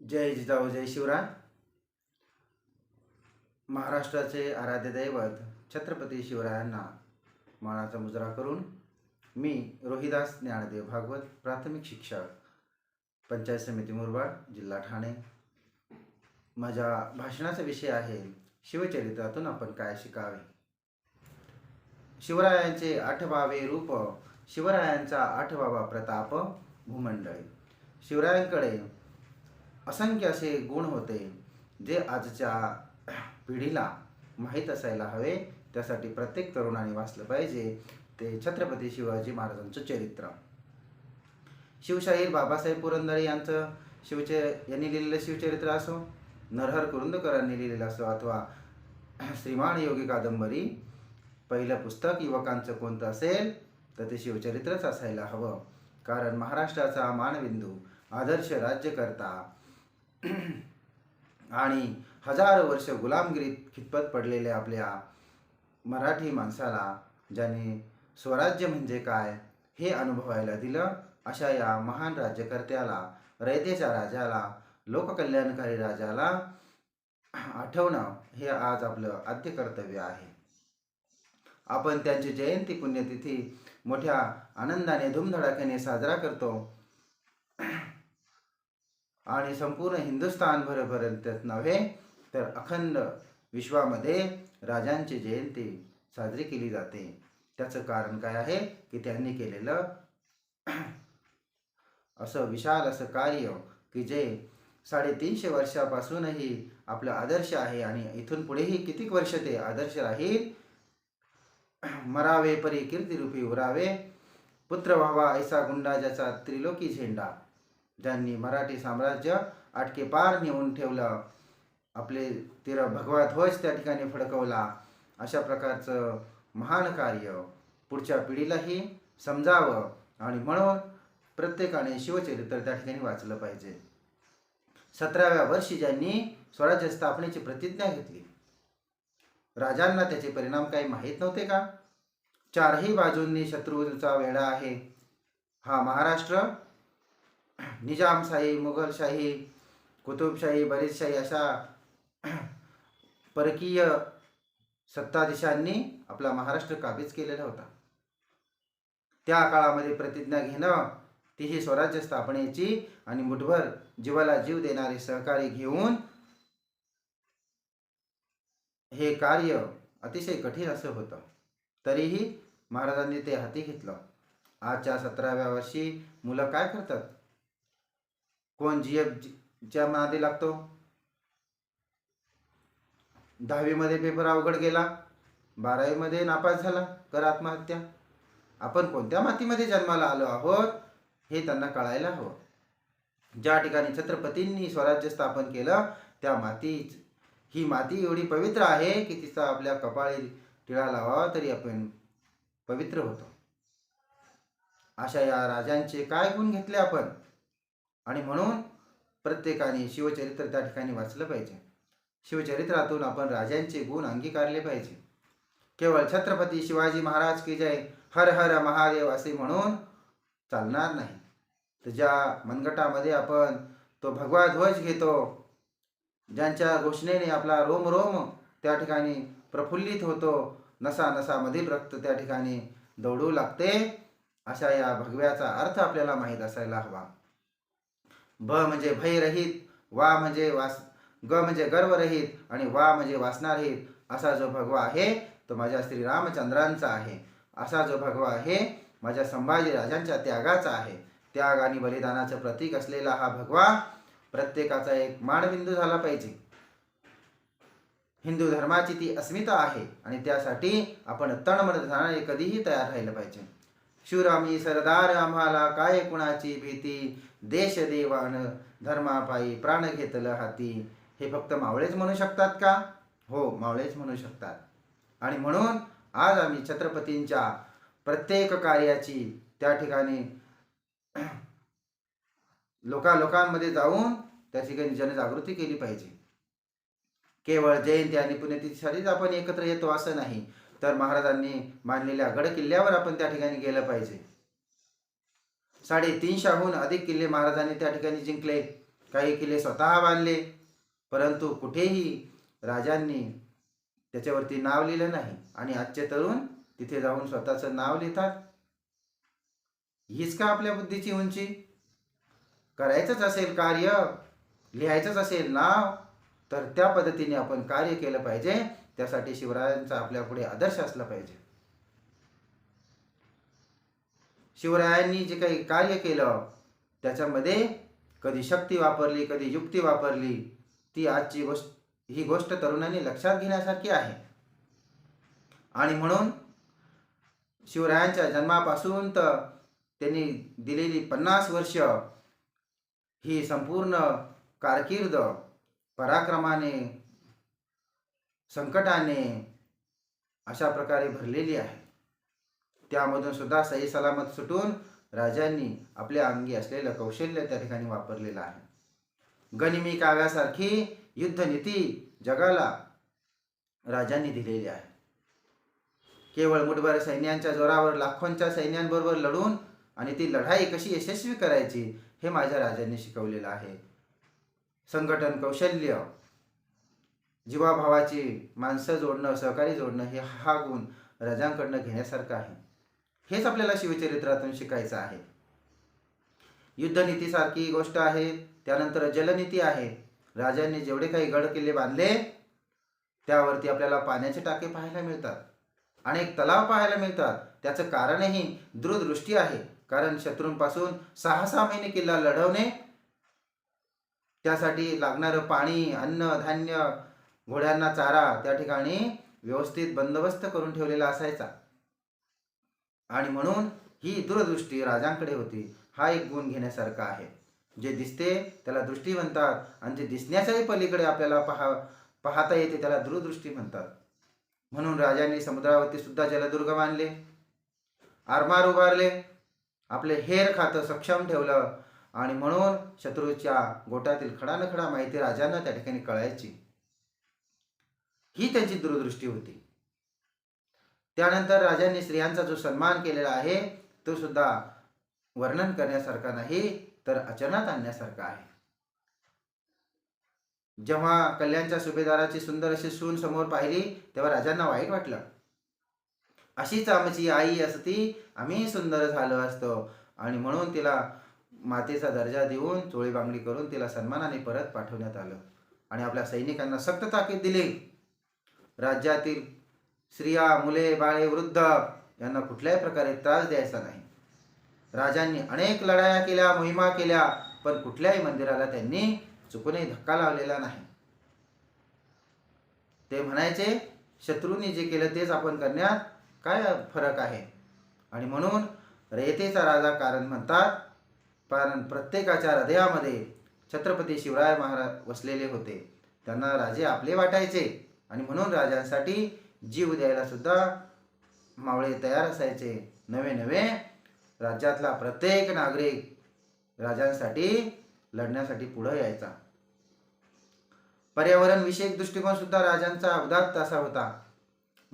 जय जिजाऊ जय शिवराय. महाराष्ट्राचे आराध्य दैवत छत्रपती शिवरायांना मानाचा मुजरा करून मी रोहिदास ज्ञानदेव भागवत प्राथमिक शिक्षक पंचायत समिती मुरबाड जिल्हा ठाणे. माझ्या भाषणाचा विषय आहे शिवचरित्रातून आपण काय शिकावे? शिवरायांचे आठवावे रूप शिवरायांचा आठवावा प्रताप भूमंडळी. शिवरायांकडे असंख्य असे गुण होते जे आजच्या पिढीला माहीत असायला हवे. त्यासाठी प्रत्येक तरुणाने वाचलं पाहिजे. ते छत्रपती शिवाजी महाराजांचं चरित्र. शिवशाहीर बाबासाहेब पुरंदरे यांचं शिवचे यांनी लिहिलेलं शिवचरित्र असो नरहर कुरुंदकरांनी लिहिलेलं असो अथवा श्रीमान योगी कादंबरी पहिलं पुस्तक युवकांचं कोणतं असेल तर ते शिवचरित्रच असायला हवं. कारण महाराष्ट्राचा मानबिंदू आदर्श राज्यकर्ता आणि हजारो वर्ष गुलामगिरीत खितपत पडलेल्या आपल्या मराठी माणसाला ज्याने स्वराज्य म्हणजे काय हे अनुभवायला दिलं अशा या महान राज्यकर्त्याला रयतेच्या राजाला लोककल्याणकारी राजाला आठवणं हे आज आपलं आद्य कर्तव्य आहे. आपण त्यांची जयंती पुण्यतिथी मोठ्या आनंदाने धुमधडाक्याने साजरा करतो. आणि संपूर्ण हिंदुस्थानभरपर्यंतच नव्हे तर अखंड विश्वामध्ये राजांची जयंती साजरी केली जाते. त्याचं कारण काय आहे? की त्यांनी केलेलं असं विशाल असं कार्य की जे साडेतीनशे वर्षापासूनही आपलं आदर्श आहे आणि इथून पुढेही कितीक वर्ष ते आदर्श राहील? मरावे परी कीर्तिरूपी उरावे. पुत्र व्हावा ऐसा गुंडा ज्याचा त्रिलोकी झेंडा. ज्यांनी मराठी साम्राज्य आटके पार नेऊन ठेवलं. आपले तिर भगवा ध्वज त्या ठिकाणी फडकवला. अशा प्रकारचं महान कार्य पुढच्या पिढीलाही समजावं आणि म्हणून प्रत्येकाने शिवचरित्र त्या ठिकाणी वाचलं पाहिजे. सतराव्या वर्षी ज्यांनी स्वराज्य स्थापनेची प्रतिज्ञा घेतली राजांना त्याचे परिणाम काही माहीत नव्हते का? चारही बाजूंनी शत्रूचा वेढा आहे. हा महाराष्ट्र निजामशाही मुघलशाही कुतुबशाही बरीचशाही अशा परकीय सत्ताधीशांनी आपला महाराष्ट्र काबीज केलेला होता. त्या काळामध्ये प्रतिज्ञा घेणं तीही स्वराज्य स्थापनेची आणि मुठभर जीवाला जीव देणारे सहकारी घेऊन हे कार्य अतिशय कठीण असं होतं. तरीही महाराजांनी ते हाती घेतलं. आजच्या सतराव्या वर्षी मुलं काय करतात? कोण जी एफ च्या नादी लागतो? दहावीमध्ये पेपर अवघड गेला बारावीमध्ये नापास झाला कर आत्महत्या. आपण कोणत्या मातीमध्ये जन्माला आलो आहोत हे त्यांना कळायला हवं. ज्या ठिकाणी छत्रपतींनी स्वराज्य स्थापन केलं त्या मातीच. ही माती एवढी पवित्र आहे की तिचा आपल्या कपाळी टिळा लावावा तरी आपण पवित्र होतो. अशा या राजांचे काय गुण घेतले आपण? आणि म्हणून प्रत्येकाने शिवचरित्र त्या ठिकाणी वाचलं पाहिजे. शिवचरित्रातून आपण राजांचे गुण अंगीकारले पाहिजे. केवळ छत्रपती शिवाजी महाराज की जय हर हर महादेव असे म्हणून चालणार नाही. तर ज्या मनगटामध्ये आपण तो भगवा ध्वज घेतो ज्यांच्या घोषणेने आपला रोम रोम त्या ठिकाणी प्रफुल्लित होतो नसा नसामधील रक्त त्या ठिकाणी दौडू लागते अशा या भगव्याचा अर्थ आपल्याला माहीत असायला हवा. भ म्हणजे भयरहित वा म्हणजे वास ग म्हणजे गर्वरहित आणि वा म्हणजे वासनारहित असा जो भगवा आहे तो माझ्या श्री रामचंद्रांचा आहे. असा जो भगवा आहे माझ्या संभाजी राजांच्या त्यागाचा आहे. त्याग आणि बलिदानाचं प्रतीक असलेला हा भगवा प्रत्येकाचा एक मानबिंदू झाला पाहिजे. हिंदू धर्माची ती अस्मिता आहे आणि त्यासाठी आपण तणमन धनाने कधीही तयार राहिलं पाहिजे. शिवरामी सरदार आम्हाला काय कुणाची भीती? देशदेवान धर्मापायी प्राण घेतलं हाती. हे फक्त मावळेच म्हणू शकतात का? हो मावळेच म्हणू शकतात. आणि म्हणून आज आम्ही छत्रपतींच्या प्रत्येक कार्याची त्या ठिकाणी लोकालोकांमध्ये जाऊन त्या ठिकाणी जनजागृती केली पाहिजे. केवळ जयंती आणि पुण्यतिथीसाठीच आपण एकत्र येतो असं नाही. तर महाराजांनी बांधलेल्या गड किल्ल्यावर आपण त्या ठिकाणी गेलं पाहिजे. साडेतीनशेहून अधिक किल्ले महाराजांनी त्या ठिकाणी जिंकले. काही किल्ले स्वतः बांधले परंतु कुठेही राजांनी त्याच्यावरती नाव लिहिलं नाही आणि आजचे तरुण तिथे जाऊन स्वतःचं नाव लिहितात. हीच का आपल्या बुद्धीची उंची? करायचंच असेल कार्य लिहायचंच असेल नाव तर त्या पद्धतीने आपण कार्य केलं पाहिजे. त्यासाठी शिवरायांचा आपल्या पुढे आदर्श असला पाहिजे. शिवरायांनी जे काही कार्य केलं त्याच्यामध्ये कधी शक्ती वापरली कधी युक्ती वापरली ती आजची गोष्ट ही गोष्ट तरुणांनी लक्षात घेण्यासारखी आहे. आणि म्हणून शिवरायांच्या जन्मापासून तर त्यांनी दिलेली पन्नास वर्ष ही संपूर्ण कारकीर्द पराक्रमाने संकटाने अशा प्रकारे भरलेली आहे. त्यामधून सुद्धा सही सलामत सुटून राजांनी आपल्या अंगी असलेलं कौशल्य त्या ठिकाणी वापरलेलं आहे. गनिमी काव्यासारखी युद्धनीती जगाला राजांनी दिलेली आहे. केवळ मुठभर सैन्यांच्या जोरावर लाखोंच्या सैन्यांबरोबर लढून आणि ती लढाई कशी यशस्वी करायची हे माझ्या राजांनी शिकवलेलं आहे. संघटन कौशल्य जीवाभावाची माणसं जोडणं सहकारी जोडणं हे हा गुण राजांकडनं घेण्यासारखं आहे. हेच आपल्याला शिवचरित्रातून शिकायचं आहे. युद्धनीतीसारखी गोष्ट आहे त्यानंतर जलनीती आहे. राजांनी जेवढे काही गड किल्ले बांधले त्यावरती आपल्याला पाण्याचे टाके पाहायला मिळतात. अनेक तलाव पाहायला मिळतात. त्याचं कारणही दूरदृष्टी आहे. कारण शत्रूंपासून सहा सहा महिने किल्ला लढवणे त्यासाठी लागणारं पाणी अन्न धान्य घोड्यांना चारा त्या ठिकाणी व्यवस्थित बंदोबस्त करून ठेवलेला असायचा. आणि म्हणून ही दूरदृष्टी राजांकडे होती. हा एक गुण घेण्यासारखा आहे. जे दिसते त्याला दृष्टी म्हणतात आणि जे दिसण्याच्याही पलीकडे आपल्याला पहा पाहता येते त्याला दूरदृष्टी म्हणतात. म्हणून राजांनी समुद्रावरती सुद्धा जलदुर्ग बांधले. आरमार उभारले. आपले हेर खातं सक्षम ठेवलं. आणि म्हणून शत्रूच्या गोटातील खडानखडा माहिती राजांना त्या ठिकाणी कळायची. ही त्यांची दूरदृष्टी होती. त्यानंतर राजांनी स्त्रियांचा जो सन्मान केलेला आहे तो सुद्धा वर्णन करण्यासारखा नाही तर अचरणात आणण्यासारखा आहे. जेव्हा कल्याणच्या सुभेदाराची सुंदर अशी सून समोर पाहिली तेव्हा राजांना वाईट वाटलं. अशीच आमची आई असती आम्ही सुंदर झालो असतो. आणि म्हणून तिला मातेचा दर्जा देऊन चोळी बांगडी करून तिला सन्मानाने परत पाठवण्यात आलं. आणि आपल्या सैनिकांना सक्त ताकीद दिली. राज्यातील स्त्रिया मुले बाळे वृद्ध यांना कुठल्याही प्रकारे त्रास द्यायचा नाही. राजांनी अनेक लढाया केल्या मोहिमा केल्या पण कुठल्याही मंदिराला त्यांनी चुकूनही धक्का लावलेला नाही. ते म्हणायचे शत्रूंनी जे केलं तेच आपण करण्यात काय फरक आहे? आणि म्हणून रयतेचा राजा कारण म्हणतात कारण प्रत्येकाच्या हृदयामध्ये छत्रपती शिवराय महाराज वसलेले होते. त्यांना राजे आपले वाटायचे आणि म्हणून राजांसाठी जीव द्यायला सुद्धा मावळे तयार असायचे. नवे नवे राज्यातला प्रत्येक नागरिक राजांसाठी लढण्यासाठी पुढे यायचा. पर्यावरण विषयक दृष्टिकोन सुद्धा राजांचा अवदात असा होता.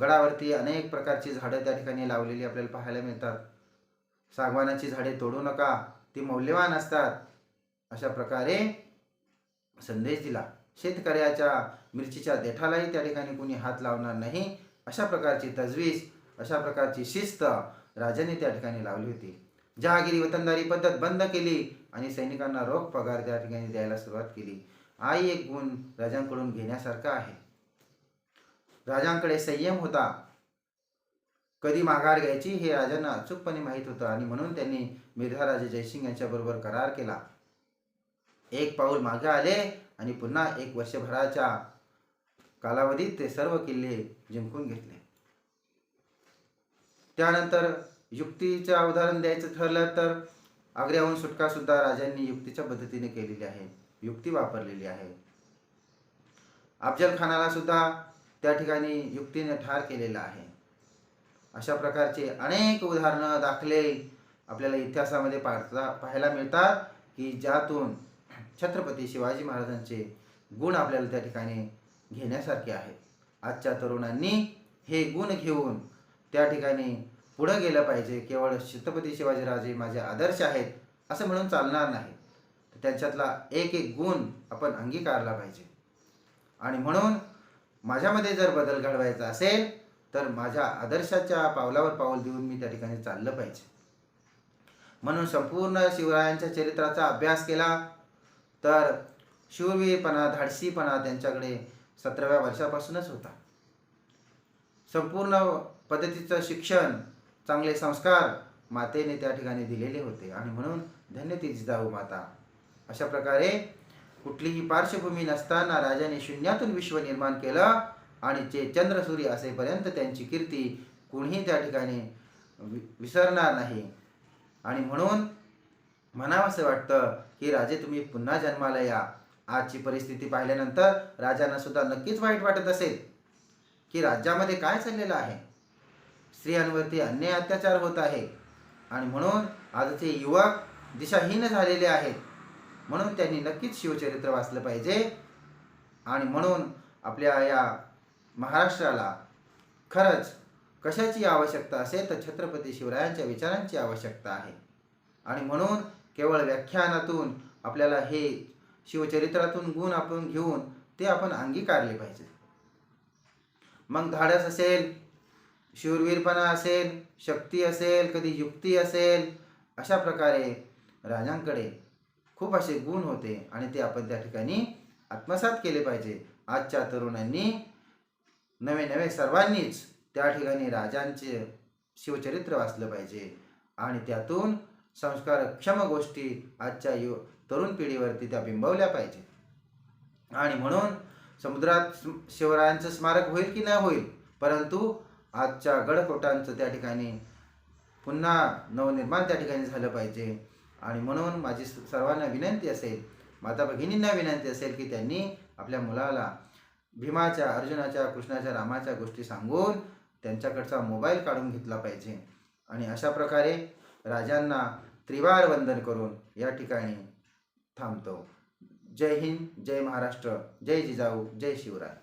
गडावरती अनेक प्रकारची झाडं त्या ठिकाणी लावलेली आपल्याला पाहायला मिळतात. सागवानाची झाडे तोडू नका ती मौल्यवान असतात अशा प्रकारे संदेश दिला. शेतकऱ्याच्या मिरचीच्या देठालाही त्या ठिकाणी कोणी हात लावणार नाही. अशा प्रकारची तजवीज अशा प्रकारची शिस्त राजांनी त्या ठिकाणी लावली होती. जहागिरी वतनदारी पद्धत बंद केली आणि सैनिकांना रोख पगार त्या ठिकाणी द्यायला सुरुवात केली. आई एक गुण राजांकडून घेण्यासारखा आहे. राजांकडे संयम होता. कधी माघार घ्यायची हे राजांना अचूकपणे माहीत होतं आणि म्हणून त्यांनी मिर्झा राजे जयसिंग यांच्याबरोबर करार केला. एक पाऊल मागे आले आणि पुन्हा एक वर्षभराच्या कालावधीत ते सर्व किल्ले जिंकून घेतले. त्यानंतर युक्तीचं उदाहरण द्यायचं ठरलं तर आग्र्याहून सुटका सुद्धा राजांनी युक्तीच्या पद्धतीने केलेली आहे. युक्ती वापरलेली आहे. अफजल खानाला सुद्धा त्या ठिकाणी युक्तीने ठार केलेला आहे. अशा प्रकारचे अनेक उदाहरणं दाखले आपल्याला इतिहासामध्ये पाहता पाहायला मिळतात की ज्यातून छत्रपती शिवाजी महाराजांचे गुण आपल्याला त्या ठिकाणी घेण्यासारखे आहेत. आजच्या तरुणांनी हे गुण घेऊन त्या ठिकाणी पुढं गेलं पाहिजे. केवळ छत्रपती शिवाजीराजे माझे आदर्श आहेत असं म्हणून चालणार नाही. त्यांच्यातला एक एक गुण आपण अंगीकारला पाहिजे. आणि म्हणून माझ्यामध्ये जर बदल घडवायचा असेल तर माझ्या आदर्शाच्या पावलावर पाऊल देऊन मी त्या ठिकाणी चाललं पाहिजे. म्हणून संपूर्ण शिवरायांच्या चरित्राचा अभ्यास केला. तर शूरवीरपणा धाडसीपणा त्यांच्याकडे सतराव्या वर्षापासूनच होता. संपूर्ण पद्धतीचं शिक्षण चांगले संस्कार मातेने त्या ठिकाणी दिलेले होते आणि म्हणून धन्य ती जिजाऊ माता. अशा प्रकारे कुठलीही पार्श्वभूमी नसताना राजाने शून्यातून विश्व निर्माण केलं आणि जे चंद्रसूर्य असेपर्यंत त्यांची कीर्ती कोणीही त्या ठिकाणी वि विसरणार नाही. आणि म्हणून म्हणावंसं वाटतं की राजे तुम्ही पुन्हा जन्माला या. आजची परिस्थिती पाहिल्यानंतर राजांना सुद्धा नक्कीच वाईट वाटत असेल. की राज्यामध्ये काय चाललेलं आहे? स्त्रियांवरती अन्याय अत्याचार होत आहे. आणि म्हणून आजचे युवक दिशाहीन झालेले आहेत. म्हणून त्यांनी नक्कीच शिवचरित्र वाचलं पाहिजे. आणि म्हणून आपल्या या महाराष्ट्राला खरंच कशाची आवश्यकता असेल तर छत्रपती शिवरायांच्या विचारांची आवश्यकता आहे. आणि म्हणून केवळ व्याख्यानातून आपल्याला हे शिवचरित्रातून गुण आपण घेऊन ते आपण अंगीकारले पाहिजे. मग धाडस असेल शूरवीरपणा असेल शक्ती असेल कधी युक्ती असेल अशा प्रकारे राजांकडे खूप असे गुण होते आणि ते आपण त्या ठिकाणी आत्मसात केले पाहिजे. आजच्या तरुणांनी नवे नवे सर्वांनीच त्या ठिकाणी राजांचे शिवचरित्र वाचलं पाहिजे आणि त्यातून संस्कारक्षम गोष्टी आजच्या यु तरुण पिढीवरती त्या बिंबवल्या पाहिजे. आणि म्हणून समुद्रात शिवरायांचं स्मारक होईल की नाही होईल परंतु आजच्या गडकोटांचं त्या ठिकाणी पुन्हा नवनिर्माण त्या ठिकाणी झालं पाहिजे. आणि म्हणून माझी स- सर्वांना विनंती असेल माता भगिनींना विनंती असेल की त्यांनी आपल्या मुलाला भीमाच्या अर्जुनाच्या कृष्णाच्या रामाच्या गोष्टी सांगून त्यांच्याकडचा मोबाईल काढून घेतला पाहिजे. आणि अशा प्रकारे राजांना त्रिवार वंदन करून या ठिकाणी थांबतो. जय हिंद जय महाराष्ट्र जय जिजाऊ जय शिवराय.